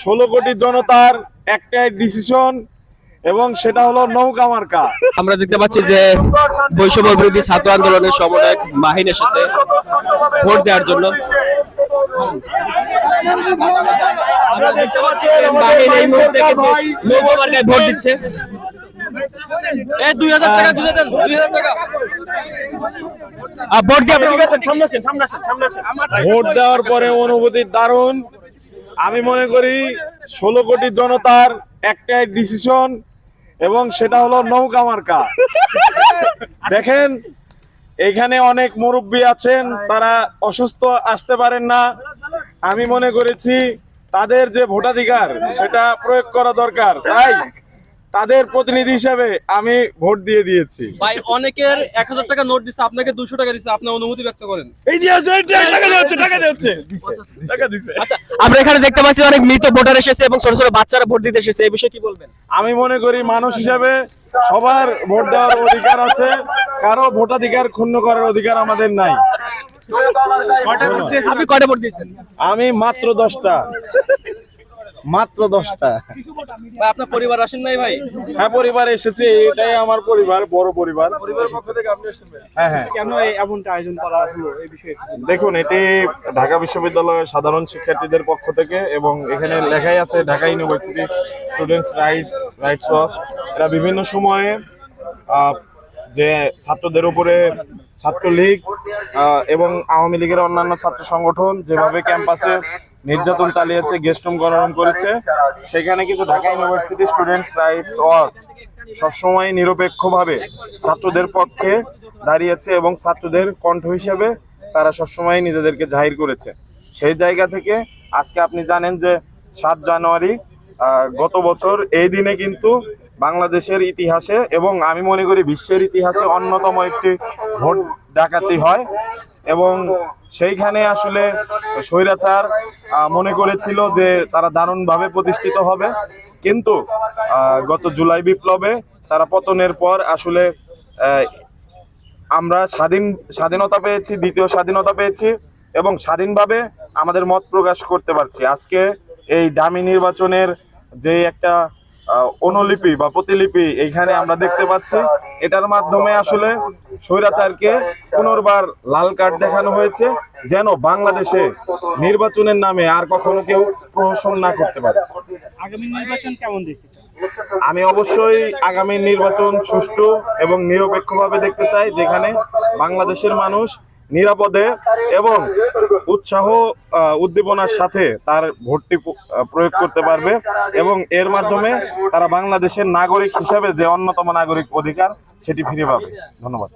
ষোলো কোটি জনতার একটাই ডিসিশন এবং সেটা হলো নৌকা মার্কা। আমরা দেখতে পাচ্ছি যে বৈষম্য বিরোধী ছাত্র আন্দোলনের সমন্বয়ক মাহিন এসেছে ভোট দেওয়ার জন্য। আমরা দেখতে পাচ্ছি মাহিন এই মুহূর্তে কিন্তু নৌকা মার্কায় ভোট দিচ্ছে। এই দুই হাজার টাকা দুই হাজার দুই হাজার টাকা। ভোট দিয়ে আপনারা সামনে আসেন সামনে আসেন সামনে আসেন। ভোট দেওয়ার পরে অনুভূতি দারুণ। আমি মনে করি ষোলো কোটি জনতার একটাই ডিসিশন এবং সেটা হলো নৌকা মার্কা। দেখেন, এখানে অনেক মুরব্বী আছেন, তারা অসুস্থ আসতে পারেন না। আমি মনে করেছি তাদের যে ভোটাধিকার, সেটা প্রয়োগ করা দরকার। তাই তাদের প্রতিনিধি হিসেবে আমি ভোট দিয়ে দিয়েছি। ভাই অনেকের এক হাজার টাকা নোট দিচ্ছে আপনাকে দুশো টাকা দিচ্ছে আপনার অনুভূতি ব্যক্ত করেন। এই যে আচ্ছা আমরা এখানে দেখতে পাচ্ছি অনেক মৃত ভোটার এসেছে এবং ছোট ছোট বাচ্চারা ভোট দিতে এসেছে এই বিষয়ে কি বলবেন? আমি মনে করি মানুষ হিসাবে সবার ভোট দেওয়ার অধিকার আছে কারও ভোটাধিকার ক্ষুণ্ণ করার অধিকার আমাদের নাই। আপনি ভোট দিয়েছেন? আমি মাত্র দশটা। মাত্র দশটা। আপনার পরিবার আসেন নাই ভাই? হ্যাঁ পরিবার এসেছে এটাই আমার পরিবার বড় পরিবার। হ্যাঁ হ্যাঁ। কেন এমনটা আয়োজন করা হলো এই বিষয়ে দেখুন এটি ঢাকা বিশ্ববিদ্যালয়ের সাধারণ শিক্ষার্থীদের পক্ষ থেকে এবং এখানে লেখাই আছে Dhaka university students right rights watch এরা বিভিন্ন সময়ে যে ছাত্রদের উপরে ছাত্রলীগ এবং আওয়ামী লীগের অন্যান্য ছাত্র সংগঠন যেভাবে ক্যাম্পাসে নির্যাতন চালিয়েছে, গেস্টরুম গণরম করেছে। সেখানে কিন্তু Dhaka university students rights watch সবসময় নিরপেক্ষভাবে ছাত্রদের পক্ষে দাঁড়িয়েছে এবং ছাত্রদের কণ্ঠ হিসেবে তারা সবসময় নিজেদেরকে জাহির করেছে। সেই জায়গা থেকে আজকে আপনি জানেন যে সাত জানুয়ারি গত বছর এই দিনে কিন্তু বাংলাদেশের ইতিহাসে এবং আমি মনে করি বিশ্বের ইতিহাসে অন্যতম একটি ভোট ডাকাতি হয়। এবং সেইখানে আসলে স্বৈরাচার মনে করেছিল যে তারা দারুণভাবে প্রতিষ্ঠিত হবে। কিন্তু গত জুলাই বিপ্লবে তারা পতনের পর আসলে আমরা স্বাধীন, স্বাধীনতা পেয়েছি, দ্বিতীয় স্বাধীনতা পেয়েছি এবং স্বাধীনভাবে আমাদের মত প্রকাশ করতে পারছি। আজকে এই দামি নির্বাচনের যে একটা অনুলিপি বা প্রতিলিপি এইখানে আমরা দেখতে পাচ্ছি। এটার মাধ্যমে আসলে স্বৈরাচারকে পুনর্বার লাল কার্ড দেখানো হয়েছে যেন বাংলাদেশে নির্বাচনের নামে আর কখনো কেউ প্রহসন না করতে পারে। আগামী নির্বাচন কেমন দেখতে আমি অবশ্যই আগামী নির্বাচন সুষ্ঠু এবং নিরপেক্ষভাবে দেখতে চাই যেখানে বাংলাদেশের মানুষ নিরাপদে এবং উৎসাহ উদ্দীপনার সাথে তার ভোটটি প্রয়োগ করতে পারবে এবং এর মাধ্যমে তারা বাংলাদেশের নাগরিক হিসাবে যে অন্যতম নাগরিক অধিকার, সেটি ফিরে পাবে। ধন্যবাদ।